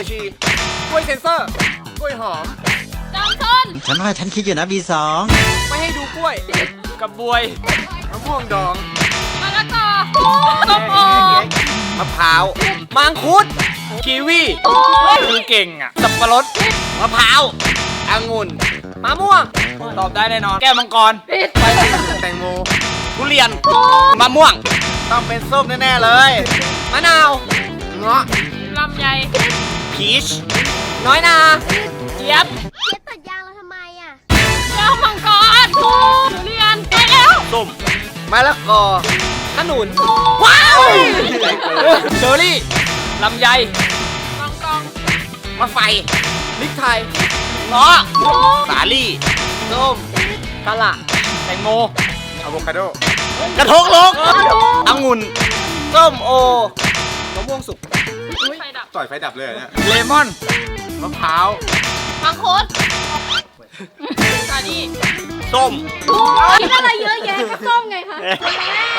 วยชีกล้วยเซนเซอร์กล้วยหอม จอมชนฉันว่าฉันคิดอยู่นะ B2 ไม่ให้ดูกล้วยกระบวยมะม่วงดองมะละกอส้มโอมะพร้าวมังคุดกีวีคือเก่งอะสับปะรดมะพร้าวองุ่นมะม่วง ตอบได้แน่นอน แก้วมังกรผิดแตงโมทุเรียนมะม่วง ต้องเป็นส้มแน่ๆเลย มะนาว เงาะลำไย พีชน้อยนาเจี๊ยบเจ๊ตัดยางเราทำไมอะแก้วมังกรทุเรียนไปแล้วส้มมะละกอขนุนว้าวเชอร์รี่ลำไยกองกองมะไฟพริกไทยเงาะสาลี่ส้มกะหล่แตงโมอะโวคาโดกระทงลกองุ่นส้มโอมะม่วงสุก ไฟดับต่อยไฟดับเลยเนี่ยเลมอนมะพร้าวมังคุดอันนี้ส้มคิดอะไรเยอะแยะก็ส้มไงคะก็ทำได้